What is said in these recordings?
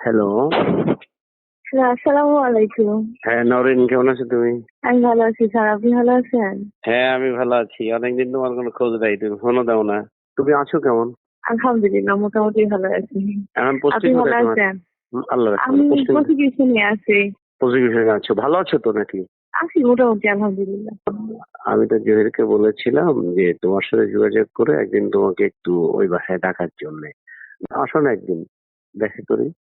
Hello sir আসসালামু আলাইকুম। হ্যাঁ নরিন কেমন আছো তুমি? আমি ভালো আছি স্যার আপনি ভালো আছেন? হ্যাঁ আমি ভালো আছি। অনেকদিন তোমার কোনো খোঁজ নাই তুমি ফোনও দাও না। তুমি আছো কেমন? আলহামদুলিল্লাহ মোটামুটি ভালো আছি। এখন পোস্টিং ভালো আছেন? আল্লাহ আমি প্রসিকিউশনে আছি। প্রসিকিউশনে আছো। ভালো আছো তো নাকি? আছি মোটামুটি আলহামদুলিল্লাহ। আমি তো জহিরকে বলেছিলাম যে তোমার সাথে যোগাযোগ করে একদিন তোমাকে একটু ওই বাসায় ডাকার জন্য। আসো না একদিন দেখা করি।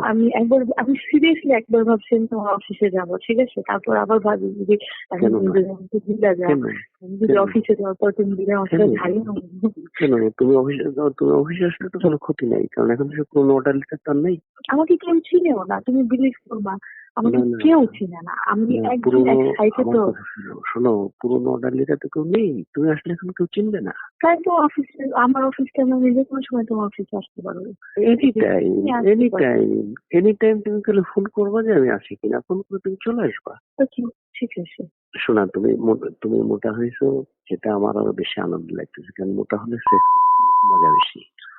আমি একবার আমি সিরিয়াসলি একবার ভাবছি আমি তোমার অফিসে যাব ঠিক আছে? তারপর আবার ভাবি যে? যদি আমাকে দিলা যাও আমি যদি অফিসে যাওয়ার পর তুমি দিলে আমার সাথে কেন? না? কেন তুমি অফিসে যাও, তুমি অফিসে আসলে তো কোনো ক্ষতি নাই কারণ এখন সে কোনো লেটার তার নেই। আমাকে কেউ চিনেও না তুমি বিলিভ করবা। আমাকে না। কেউ চিনে না। আমি না, একদম পুরোনো এক্সাইটেড আমার তো শোনো, পুরোনো অর্ডারলিটা তো কেউ নেই। তুমি আসলে এখন কেউ চিনবে না। তাই তো অফিসে আমার অফিস অফিসটা আমি যে কোনো সময় তোমার অফিসে আসতে পারব। Any time any time any time তুমি তাহলে ফোন করবা যে আমি আসি কিনা? ফোন করে তুমি চলে আসবা। ঠিক আছে। শোনা তুমি তুমি মোটা হয়েছো সেটা আমার আরও বেশি আনন্দ লাগতেছে কারণ মোটা হলে সেক্স মজা বেশি।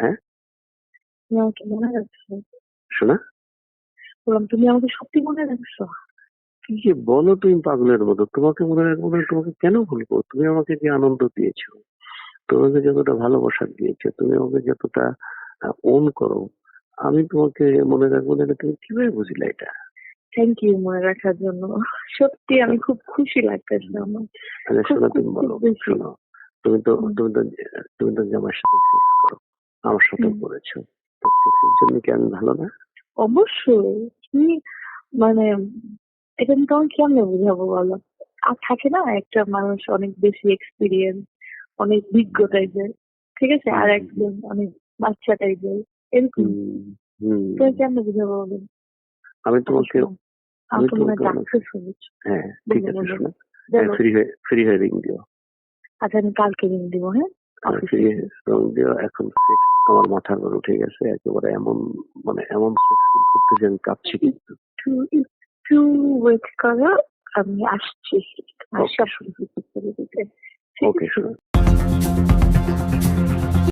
হয়ে? তুমি আমাকে মনে রাখছো? শোনা? বললাম তুমি আমাকে সত্যি মনে রাখছো? কি যে বলো তুমি পাগলের মতো? তোমাকে মনে রাখব না তোমাকে কেন বলব তুমি আমাকে যে আনন্দ দিয়েছ তোমাকে যতটা ভালোবাসা দিয়েছ তুমি আমাকে যতটা ওন করো আমি তোমাকে মনে রাখব না তুমি কীভাবে বুঝলে এটা? থ্যাংক ইউ মনে রাখার জন্য। সত্যি আমি খুব খুশি লাগতেছে আমার। আচ্ছা শোনো তুমি বলো শোনো তুমি তো তুমি তো তুমি তো জামার সাথে সেক্স করো। আমার সাথে। করেছ। সেক্সের জন্য কি আমি ভালো না? অবশ্যই। তুমি মানে এটা আমি তোমাকে কেমনে বুঝাবো বলো? আর থাকে না একটা মানুষ অনেক বেশি এক্সপিরিয়েন্স অনেক বিজ্ঞ টাইপের ঠিক আছে? আর। একজন অনেক বাচ্চা টাইপের এরকম। তুমি কেমনে বুঝাবো বলো? আমি তোমাকে আমি মনে হয় তোমাকে হ্যাঁ ঠিক আছে ফ্রি হয়ে ফ্রি হয়ে রিং দিও। আচ্ছা আমি কালকে রিং দিব হ্যাঁ? এখন সেক্স আমার মাথার উপর উঠে গেছে একেবারে এমন মানে এমন সেক্স করতে যে আমি কাঁপছি কিন্তু। একটু ওয়েট করো আমি আসছি। ওকে